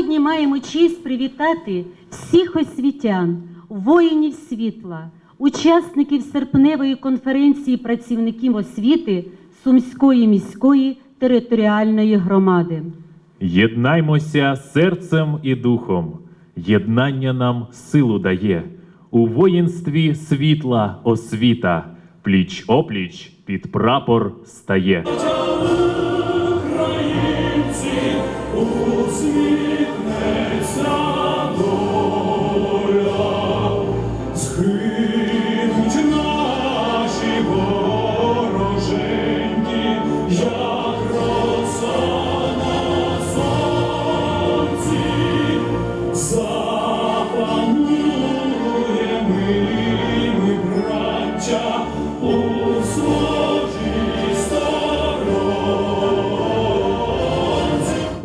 Сьогодні маємо честь привітати всіх освітян, воїнів світла, учасників серпневої конференції працівників освіти Сумської міської територіальної громади. Єднаймося серцем і духом, єднання нам силу дає. У воїнстві світла освіта, пліч опліч під прапор стає. Схинуть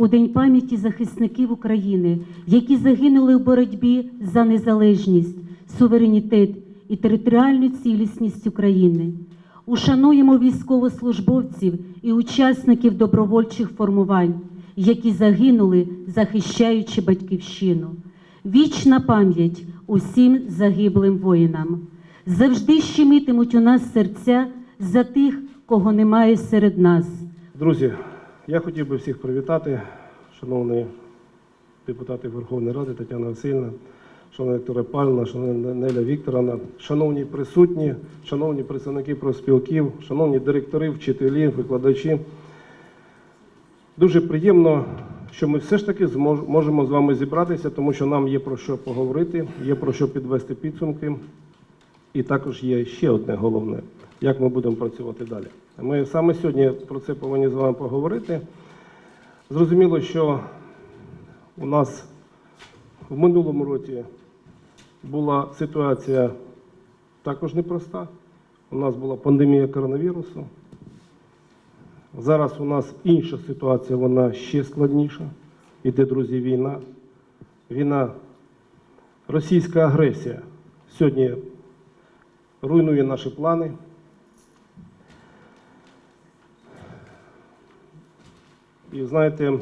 У День пам'яті захисників України, які загинули в боротьбі за незалежність, суверенітет і територіальну цілісність України. Ушануємо військовослужбовців і учасників добровольчих формувань, які загинули, захищаючи батьківщину. Вічна пам'ять усім загиблим воїнам. Завжди щемитимуть у нас серця за тих, кого немає серед нас. Друзі, я хотів би всіх привітати, шановні депутати Верховної Ради Тетяна Васильівна, шановна Вікторія Павлівна, шановна Неля Вікторовна, шановні присутні, шановні представники профспілків, шановні директори, вчителі, викладачі. Дуже приємно, що ми все ж таки можемо з вами зібратися, тому що нам є про що поговорити, є про що підвести підсумки. І також є ще одне головне, як ми будемо працювати далі. Ми саме сьогодні про це повинні з вами поговорити. Зрозуміло, що у нас в минулому році була ситуація також непроста. У нас була пандемія коронавірусу. Зараз у нас інша ситуація, вона ще складніша. Іде, друзі, війна. Війна, російська агресія сьогодні руйнує наші плани. І знаєте,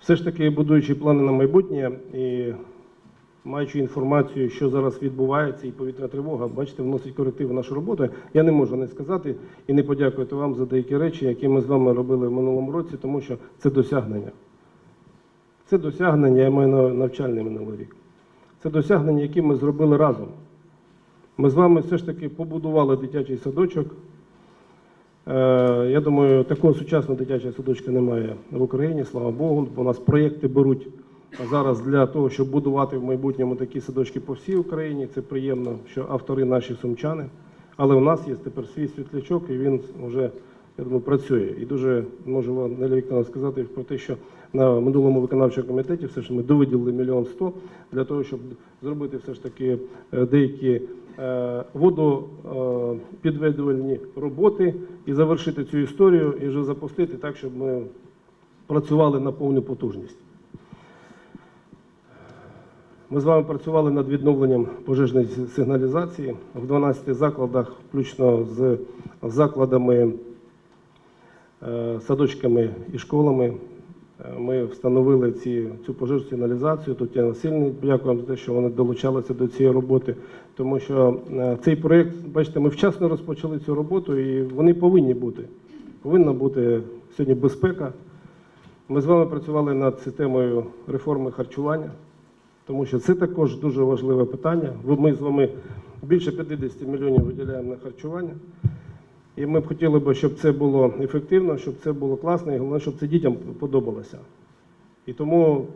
все ж таки будуючи плани на майбутнє і маючи інформацію, що зараз відбувається, і повітряна тривога, бачите, вносить корективи в нашу роботу. Я не можу не сказати і не подякувати вам за деякі речі, які ми з вами робили в минулому році, тому що це досягнення. Це досягнення, я маю на навчальний минулий рік. Це досягнення, які ми зробили разом. Ми з вами все ж таки побудували дитячий садочок. Е, Я думаю, такого сучасного дитячого садочка немає в Україні, слава Богу. Бо у нас проєкти беруть зараз для того, щоб будувати в майбутньому такі садочки по всій Україні. Це приємно, що автори наші сумчани. Але у нас є тепер свій світлячок, і він вже я думаю, працює. І дуже можу вам Неля Вікторовна сказати про те, що на минулому виконавчому комітеті все ж ми довиділили мільйон сто для того, щоб зробити все ж таки е, деякі водопідведувальні роботи і завершити цю історію і вже запустити так, щоб ми працювали на повну потужність. Ми з вами працювали над відновленням пожежної сигналізації в 12 закладах, включно з закладами, е, садочками і школами. Ми встановили ці, цю пожежну сигналізацію. Тут я сильно дякую вам за те, що вони долучалися до цієї роботи, тому що е, цей проєкт, бачите, ми вчасно розпочали цю роботу і вони повинні бути. Повинна бути сьогодні безпека. Ми з вами працювали над системою реформи харчування тому що це також дуже важливе питання. Ми з вами більше 50 мільйонів виділяємо на харчування. І ми б хотіли б, щоб це було ефективно, щоб це було класно, і головне, щоб це дітям подобалося. І тому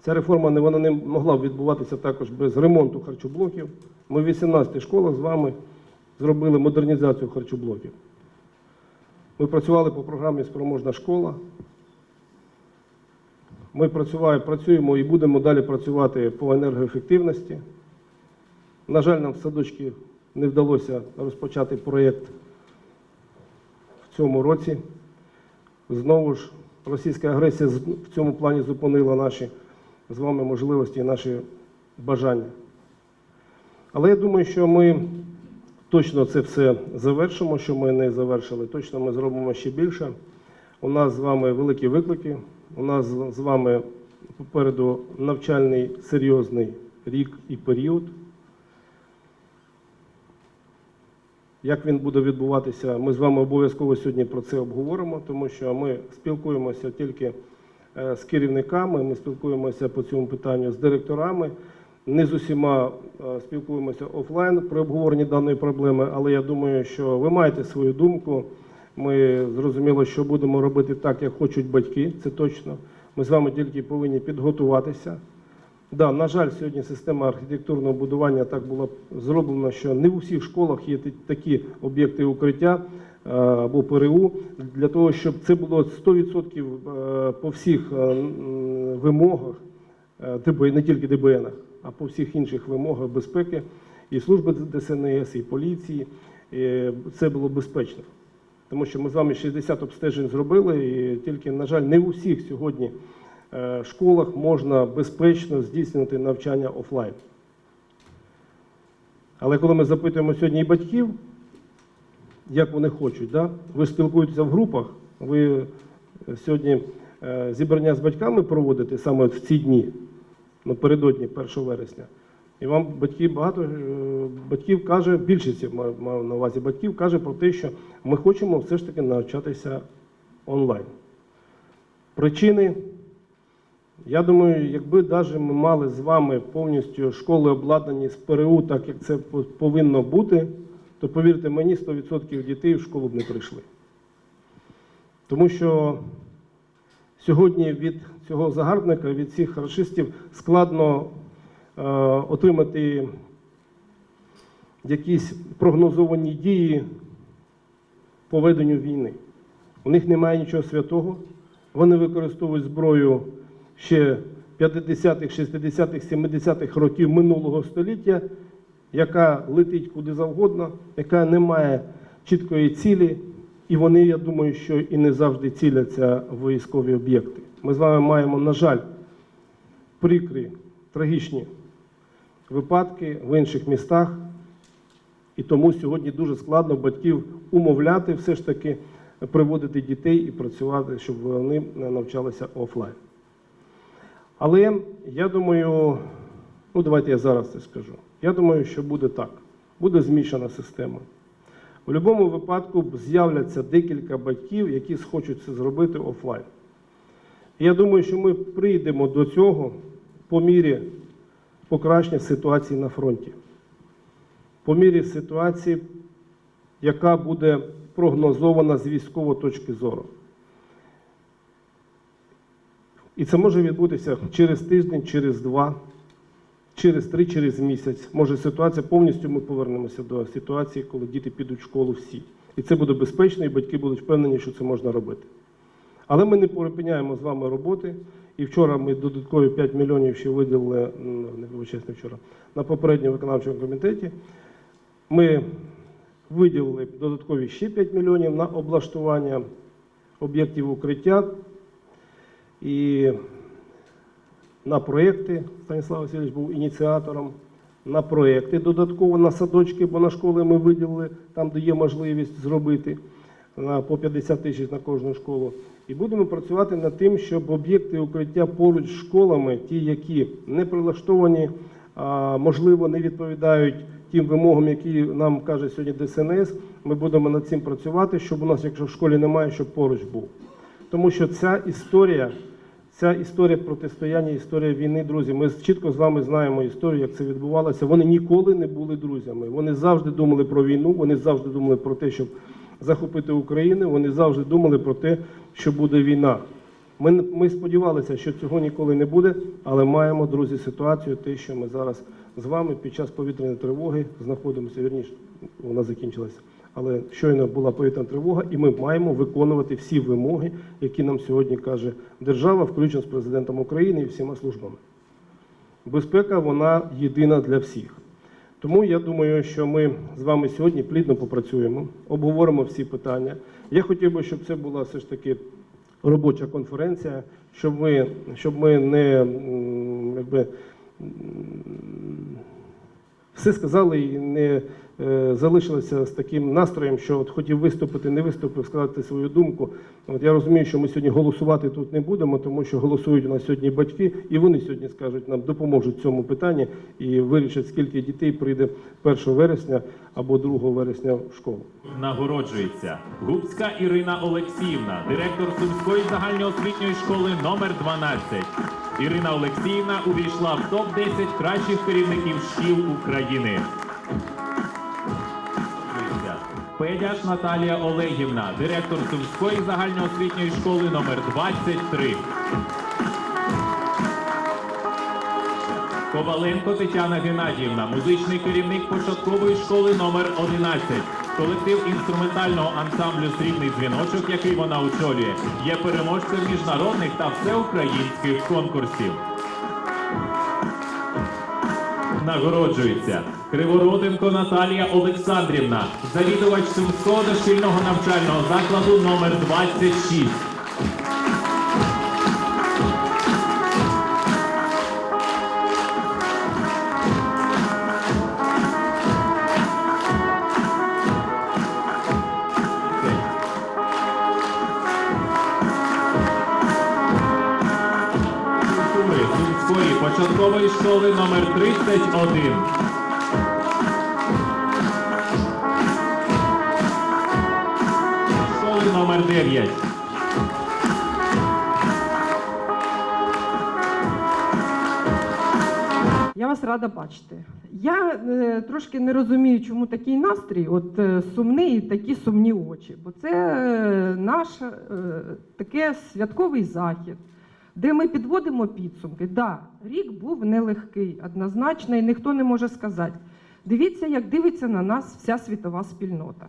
ця реформа не вона не могла б відбуватися також без ремонту харчоблоків. Ми в 18 школах з вами зробили модернізацію харчоблоків. Ми працювали по програмі Спроможна школа. Ми працюємо і будемо далі працювати по енергоефективності. На жаль, нам в садочки не вдалося розпочати проєкт цьому році. Знову ж, російська агресія в цьому плані зупинила наші з вами можливості і наші бажання. Але я думаю, що ми точно це все завершимо, що ми не завершили. Точно ми зробимо ще більше. У нас з вами великі виклики. У нас з вами попереду навчальний серйозний рік і період. Як він буде відбуватися, ми з вами обов'язково сьогодні про це обговоримо, тому що ми спілкуємося тільки е, з керівниками, ми спілкуємося по цьому питанню з директорами. Не з усіма е, спілкуємося офлайн при обговоренні даної проблеми, але я думаю, що ви маєте свою думку. Ми зрозуміло, що будемо робити так, як хочуть батьки, це точно. Ми з вами тільки повинні підготуватися. Да, на жаль, сьогодні система архітектурного будування так була зроблена, що не в усіх школах є такі об'єкти укриття е, або ПРУ, для того, щоб це було 100% е, по всіх е, вимогах, не тільки ДБНах, а по всіх інших вимогах безпеки і служби ДСНС, і поліції. І Це було безпечно. Тому що ми з вами 60 обстежень зробили, і тільки, на жаль, не в усіх сьогодні школах можна безпечно здійснювати навчання офлайн. Але коли ми запитуємо сьогодні і батьків, як вони хочуть, да? ви спілкуєтеся в групах, ви е, сьогодні е, зібрання з батьками проводите саме в ці дні, напередодні 1 вересня. І вам батьки багато е, батьків каже, більшість маю на увазі батьків каже про те, що ми хочемо все ж таки навчатися онлайн. Причини, я думаю, якби навіть ми мали з вами повністю школи обладнані з ПРУ, так як це повинно бути, то повірте мені, 100% дітей в школу б не прийшли. Тому що сьогодні від цього загарбника, від цих расистів складно е, отримати якісь прогнозовані дії по веденню війни. У них немає нічого святого. Вони використовують зброю ще 50-х, 60-х, 70-х років минулого століття, яка летить куди завгодно, яка не має чіткої цілі, і вони, я думаю, що і не завжди ціляться в військові об'єкти. Ми з вами маємо, на жаль, прикрі, трагічні випадки в інших містах, і тому сьогодні дуже складно батьків умовляти все ж таки приводити дітей і працювати, щоб вони навчалися офлайн. Але я думаю, ну давайте я зараз це скажу. Я думаю, що буде так. Буде змішана система. У будь-якому випадку з'являться декілька батьків, які схочуть це зробити офлайн. І я думаю, що ми прийдемо до цього по мірі покращення ситуації на фронті, по мірі ситуації, яка буде прогнозована з військової точки зору. І це може відбутися через тиждень, через два, через три, через місяць. Може ситуація повністю ми повернемося до ситуації, коли діти підуть в школу всі. І це буде безпечно, і батьки будуть впевнені, що це можна робити. Але ми не припиняємо з вами роботи. І вчора ми додаткові 5 мільйонів ще виділили, не вибачаюсь, не вчора, на попередньому виконавчому комітеті. Ми виділили додаткові ще 5 мільйонів на облаштування об'єктів укриття і на проєкти. Станіслав Васильович був ініціатором. На проєкти додатково на садочки, бо на школи ми виділили там, де є можливість зробити по 50 тисяч на кожну школу. І будемо працювати над тим, щоб об'єкти укриття поруч з школами, ті, які не прилаштовані, можливо, не відповідають тим вимогам, які нам каже сьогодні ДСНС. Ми будемо над цим працювати, щоб у нас, якщо в школі немає, щоб поруч був. Тому що ця історія, ця історія протистояння, історія війни, друзі. Ми чітко з вами знаємо історію, як це відбувалося. Вони ніколи не були друзями. Вони завжди думали про війну, вони завжди думали про те, щоб захопити Україну. Вони завжди думали про те, що буде війна. Ми, ми сподівалися, що цього ніколи не буде, але маємо, друзі, ситуацію, те, що ми зараз з вами під час повітряної тривоги знаходимося. Вірніше, вона закінчилася. Але щойно була повітряна тривога, і ми маємо виконувати всі вимоги, які нам сьогодні каже держава, включно з президентом України і всіма службами. Безпека вона єдина для всіх. Тому я думаю, що ми з вами сьогодні плідно попрацюємо, обговоримо всі питання. Я хотів би, щоб це була все ж таки робоча конференція, щоб ми, щоб ми не якби, все сказали і не е, залишилися з таким настроєм, що от хотів виступити, не виступив, сказати свою думку. От я розумію, що ми сьогодні голосувати тут не будемо, тому що голосують у нас сьогодні батьки, і вони сьогодні скажуть нам, допоможуть цьому питанні і вирішать, скільки дітей прийде 1 вересня або 2 вересня в школу. Нагороджується Губська Ірина Олексіївна, директор Сумської загальноосвітньої школи номер 12. Ірина Олексіївна увійшла в топ 10 кращих керівників шкіл України. Педяш Наталія Олегівна, директор Сумської загальноосвітньої школи номер 23. Коваленко Тетяна Геннадіївна, музичний керівник початкової школи номер 11. Колектив інструментального ансамблю Срібний дзвіночок, який вона очолює, є переможцем міжнародних та всеукраїнських конкурсів. Нагороджується Кривороденко Наталія Олександрівна, завідувач Сумського дошкільного навчального закладу номер 26. Початкової школи номер 31. Школи номер 9. Я вас рада бачити. Я е, трошки не розумію, чому такий настрій, от е, сумний і такі сумні очі. Бо це е, наш е, таке святковий захід, де ми підводимо підсумки. Да, рік був нелегкий, однозначно, і ніхто не може сказати. Дивіться, як дивиться на нас вся світова спільнота.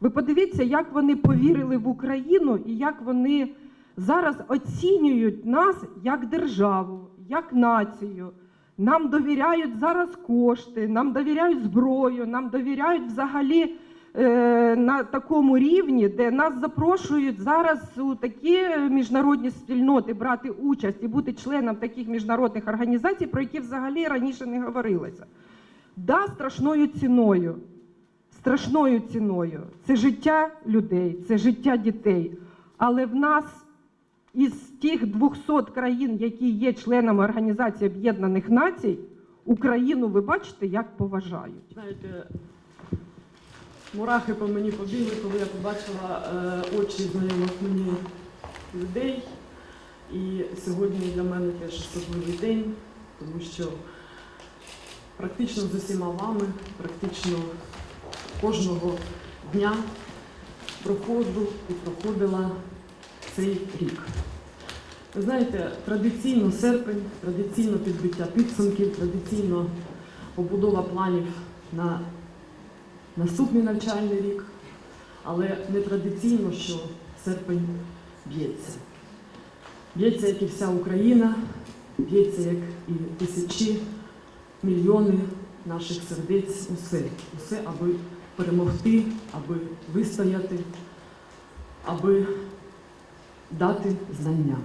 Ви подивіться, як вони повірили в Україну і як вони зараз оцінюють нас як державу, як націю. Нам довіряють зараз кошти, нам довіряють зброю, нам довіряють взагалі на такому рівні, де нас запрошують зараз у такі міжнародні спільноти брати участь і бути членом таких міжнародних організацій, про які взагалі раніше не говорилося. Да, страшною ціною страшною ціною. Це життя людей, це життя дітей. Але в нас із тих 200 країн, які є членами Організації Об'єднаних Націй, Україну, ви бачите, як поважають. Знаєте, мурахи по мені побігли, коли я побачила е, очі знайомих мені людей. І сьогодні для мене теж особливий день, тому що практично з усіма вами, практично кожного дня проходжу і проходила цей рік. Ви знаєте, традиційно серпень, традиційно підбиття підсумків, традиційно побудова планів на наступний навчальний рік, але не традиційно, що серпень б'ється. Б'ється, як і вся Україна, б'ється, як і тисячі, мільйони наших сердець, усе, усе, аби перемогти, аби вистояти, аби дати знання.